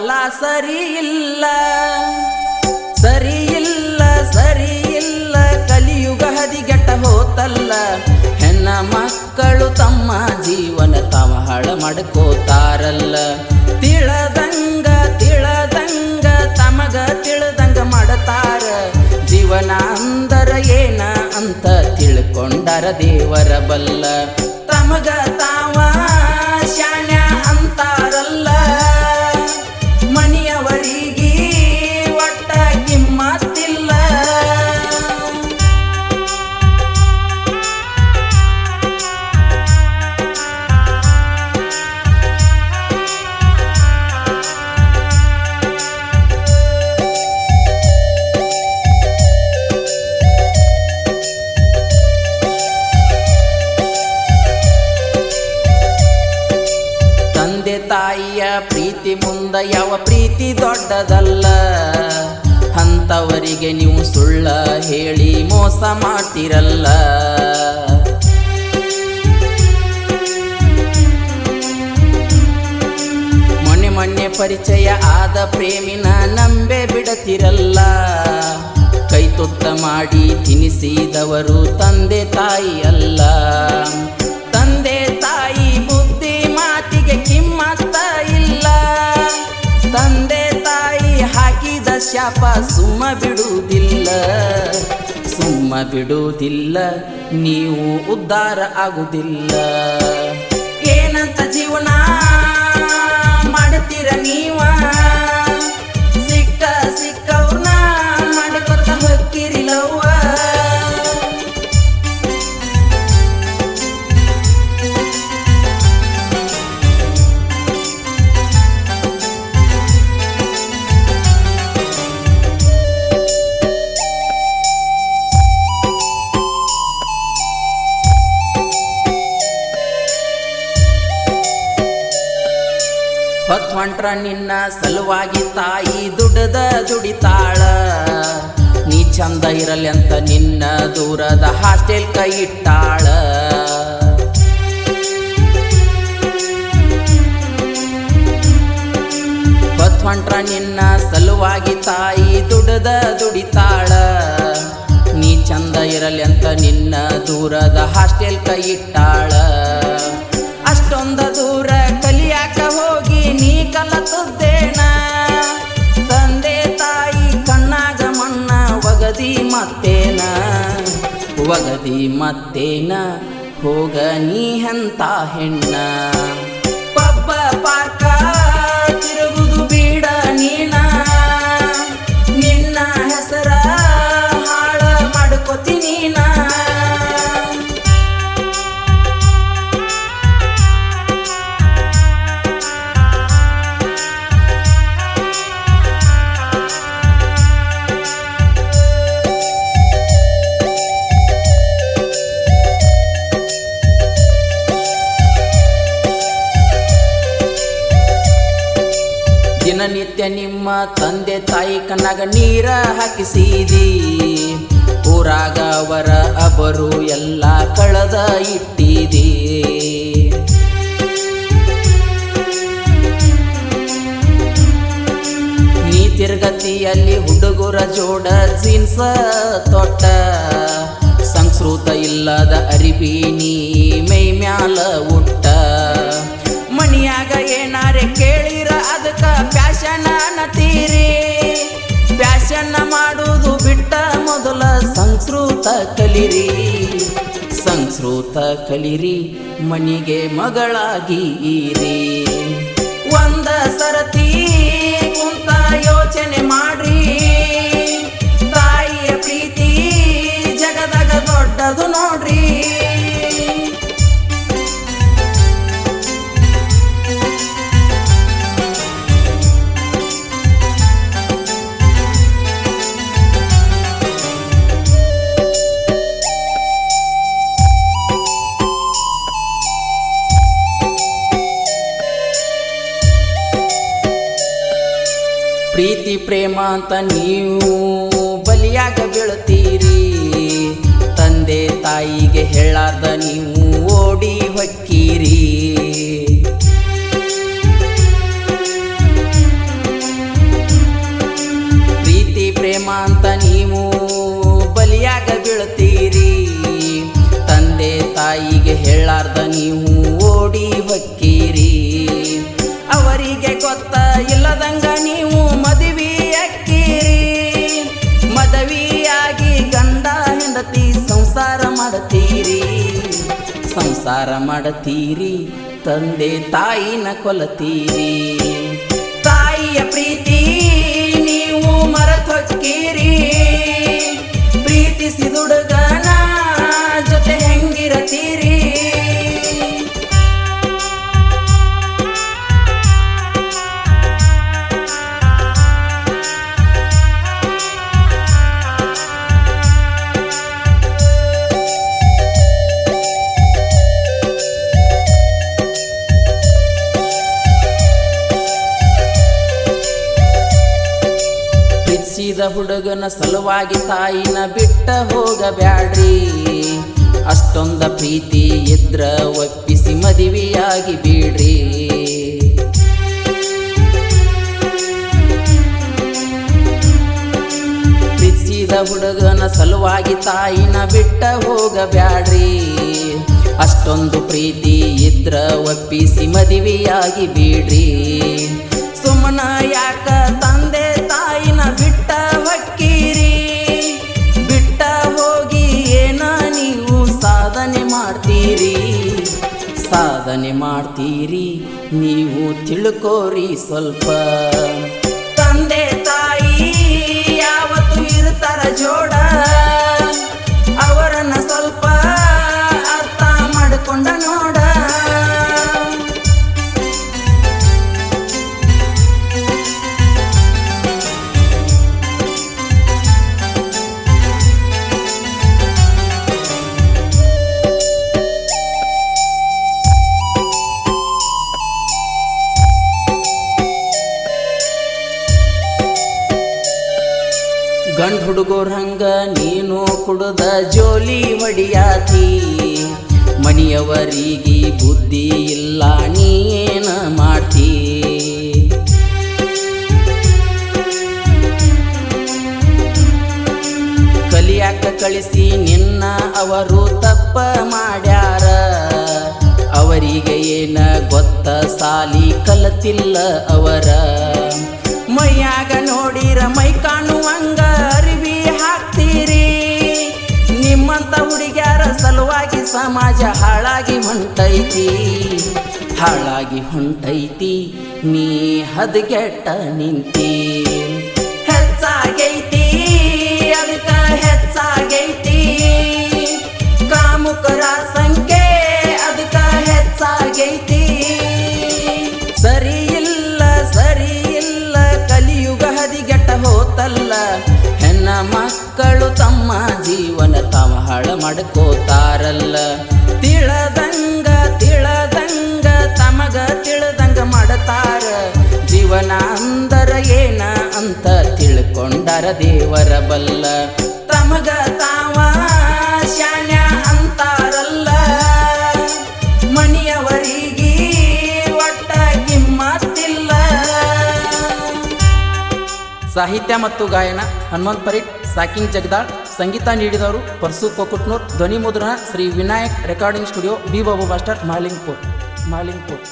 ಸರಿ ಇಲ್ಲ ಸರಿ ಇಲ್ಲ ಸರಿ ಇಲ್ಲ ಕಲಿಯುಗ ಹದಿಗೆಟ್ಟ ಹೋತಲ್ಲ. ಹೆಣ್ಣ ಮಕ್ಕಳು ತಮ್ಮ ಜೀವನ ತಾವ ಹಾಳ ಮಾಡ್ಕೋತಾರಲ್ಲ. ತಿಳದಂಗ ತಿಳದಂಗ, ತಮಗ ತಿಳದಂಗ ಮಾಡತಾರ. ಜೀವನ ಅಂದರ ಏನ ಅಂತ ತಿಳ್ಕೊಂಡರ ದೇವರ ಬಲ್ಲ. ತಮಗ ತಾವ ಯಾವ ಪ್ರೀತಿ ದೊಡ್ಡದಲ್ಲ. ಅಂಥವರಿಗೆ ನೀವು ಸುಳ್ಳ ಹೇಳಿ ಮೋಸ ಮಾಡ್ತಿರಲ್ಲ. ಮೊನ್ನೆ ಮೊನ್ನೆ ಪರಿಚಯ ಆದ ಪ್ರೇಮಿನ ನಂಬೆ ಬಿಡತಿರಲ್ಲ. ಕೈ ತುತ್ತ ಮಾಡಿ ತಿನಿಸಿದವರು ತಂದೆ ತಾಯಿ ಅಲ್ಲ ಶಾಪ ಸುಮ್ಮ ಬಿಡುವುದಿಲ್ಲ ಸುಮ್ಮ ಬಿಡುವುದಿಲ್ಲ ನೀವು ಉದ್ಧಾರ ಆಗುವುದಿಲ್ಲ. ಏನಂತ ಜೀವನ ಮಾಡುತ್ತೀರ ನೀವ? ಹೊತ್ ಹೊಂಟ್ರ ನಿನ್ನ ಸಲುವಾಗಿ ತಾಯಿ ದುಡದ ದುಡಿತಾಳ. ನೀ ಚಂದ ಇರಲಿ ಅಂತ ನಿನ್ನ ದೂರದ ಹಾಸ್ಟೆಲ್ ಕೈ ಇಟ್ಟಾಳ. ಹೊತ್ ಹೊಂಟ್ರ ನಿನ್ನ ಸಲುವಾಗಿ ತಾಯಿ ದುಡದ ದುಡಿತಾಳ. ನೀ ಚಂದ ಇರಲಿ ಅಂತ ನಿನ್ನ ದೂರದ ಹಾಸ್ಟೆಲ್ ಕೈ ಇಟ್ಟಾಳ. ಅಷ್ಟೊಂದ ಕಲತದ್ದೇನ ತಂದೆ ತಾಯಿ ಕಣ್ಣಾಗ ಮಣ್ಣ, ಒಗದಿ ಮತ್ತೇನ? ಒಗದಿ ಮತ್ತೇನ? ಹೋಗ ನೀ ಹಂತ ಹೆಣ್ಣ? ಪಬ್ಬ ಪಾರ್ಕ ದಿನನಿತ್ಯ ನಿಮ್ಮ ತಂದೆ ತಾಯಿ ಕಣ್ಣಾಗ ನೀರ ಹಾಕಿಸಿದಿ. ಊರಾಗ ಅವರ ಅಬರು ಎಲ್ಲ ಕಳೆದ ಇಟ್ಟಿದಿ. ನೀ ತಿರ್ಗತಿಯಲ್ಲಿ ಹುಡುಗರ ಜೋಡ ಜೀನ್ಸ ತೊಟ್ಟ. ಸಂಸ್ಕೃತ ಇಲ್ಲದ ಅರಿಬಿ ನೀ ಮೈ ಮ್ಯಾಲ ಉಟ್ಟ. ಅದಕ್ಕ ಪ್ಯಾಶನ ಅನ್ನತೀರಿ ಪ್ಯಾಶನ್ನ ಮಾಡುವುದು ಬಿಟ್ಟ ಮೊದಲ ಸಂಸ್ಕೃತ ಕಲಿರಿ. ಸಂಸ್ಕೃತ ಕಲಿರಿ, ಮನಿಗೆ ಮಗಳಾಗಿರಿ ಒಂದ ಸರತಿ ಕುಂತ ಯೋಚನೆ ಪ್ರೇಮ ಅಂತ ನೀವು ಬಲಿಯಾಗ ಬೀಳ್ತೀರಿ. ತಂದೆ ತಾಯಿಗೆ ಹೇಳಾರ್ದ ನೀವು ಓಡಿ ಹೊಕ್ಕೀರಿ. ಪ್ರೀತಿ, ಪ್ರೇಮ ಅಂತ ನೀವು ಬಲಿಯಾಗ ಬೀಳ್ತೀರಿ. ತಂದೆ ತಾಯಿಗೆ ಹೇಳಾರ್ದ ನೀವು ಓಡಿ ಹೊಕ್ಕಿ ಸಂಸಾರ ಮಾಡತೀರಿ ತಂದೆ ತಾಯಿನ ಕೊಲತೀರಿ ತಾಯಿಯ ಪ್ರೀತಿ ನೀವು ಮರತೊಕ್ಕಿರಿ. ಪ್ರೀತಿಸಿದ ಹುಡುಗನ ಸಲುವಾಗಿ ತಾಯಿನ ಬಿಟ್ಟ ಹೋಗಬ್ಯಾಡ್ರಿ. ಅಷ್ಟೊಂದ ಪ್ರೀತಿ ಇದ್ರ ಒಪ್ಪಿಸಿ ಮದುವೆಯಾಗಿ ಬಿಡ್ರಿ ಪ್ರೀತಿಸಿದ ಹುಡುಗನ ಸಲುವಾಗಿ ತಾಯಿನ ಬಿಟ್ಟ ಹೋಗಬ್ಯಾಡ್ರಿ. ಅಷ್ಟೊಂದು ಪ್ರೀತಿ ಇದ್ರ ಒಪ್ಪಿಸಿ ಮದುವೆಯಾಗಿ ಬಿಡ್ರಿ ಸುಮ್ಮನ ಯಾಕ ಸಾಧನೆ ಮಾಡ್ತೀರಿ, ನೀವು ತಿಳ್ಕೋರಿ ಸ್ವಲ್ಪ. ತಂದೆ ತಾಯಿ ಯಾವತ್ತು ಇರ್ತಾರ ಜೋಡ, ಅವರನ್ನ ಸ್ವಲ್ಪ ಅರ್ಥ ಮಾಡಿಕೊಂಡ ನೋಡ. ಗಂಡ್ ಹುಡುಗೋರ್ ಹಂಗ ನೀನು ಕುಡ್ದ ಜೋಲಿ ಹೊಡಿಯಾತಿ ಮನಿಯವರಿಗೆ ಬುದ್ಧಿ ಇಲ್ಲ ನೀನ ಮಾಡ್ತಿ? ಕಲಿಯಾಕ ಕಳಿಸಿ ನಿನ್ನ ಅವರು ತಪ್ಪ ಮಾಡ್ಯಾರ. ಅವರಿಗೆ ಏನ ಗೊತ್ತ ಸಾಲಿ ಕಲತಿಲ್ಲ ಅವರ. ಮೈಯಾಗ ನೋಡಿರ ಸಮಾಜ ಹಾಳಾಗಿ ಹೊಂಟೈತಿ. ಹಾಳಾಗಿ ಹೊಂಟೈತಿ. ನೀ ಹದಗೆಟ್ಟ ನಿಂತಿ. ಹೆಚ್ಚಾಗೈತಿ ಅದಕ್ಕ ಹೆಚ್ಚಾಗೈತಿ. ಕಾಮುಕರ ಸಂಖ್ಯೆ ಅದಕ್ಕ ಹೆಚ್ಚಾಗೈತಿ. ಸರಿ ಇಲ್ಲ ಸರಿ ಇಲ್ಲ ಕಲಿಯುಗ ಹದಿಗೆಟ್ಟ ಹೋತಲ್ಲ. ಹೆಣ್ಣ ಮಕ್ಕಳು ತಮ್ಮ ಜೀವನ ತಾವ ಹಾಳ ಮಾಡ್ಕೋತಾರಲ್ಲ. ತಿಳದಂಗ ತಿಳದಂಗ, ತಮಗ ತಿಳದಂಗ ಮಾಡತಾರ. ಜೀವನ ಅಂದರ ಏನ ಅಂತ ತಿಳ್ಕೊಂಡರ ದೇವರ ಬಲ್ಲ. ತಮಗ ತಾವ ಶಾನ್ಯ ಅಂತಾರಲ್ಲ. ಮನಿಯವರಿಗೆ ಒಟ್ಟ ಕಿಮ್ಮತ್ತಿಲ್ಲ. ಸಾಹಿತ್ಯ ಮತ್ತು ಗಾಯನ ಹನುಮಂತ್ ಪರೀಟ್ ಸಾಕಿಂಗ್ ಜಗದಾಳ್, ಸಂಗೀತ ನೀಡಿದವರು ಪರ್ಸು ಕೊಕುಟ್ನೂರ್, ಧ್ವನಿ ಮುದ್ರಣ, Shri Vinayak recording studio, B Babu master, Malingpur Malingpur.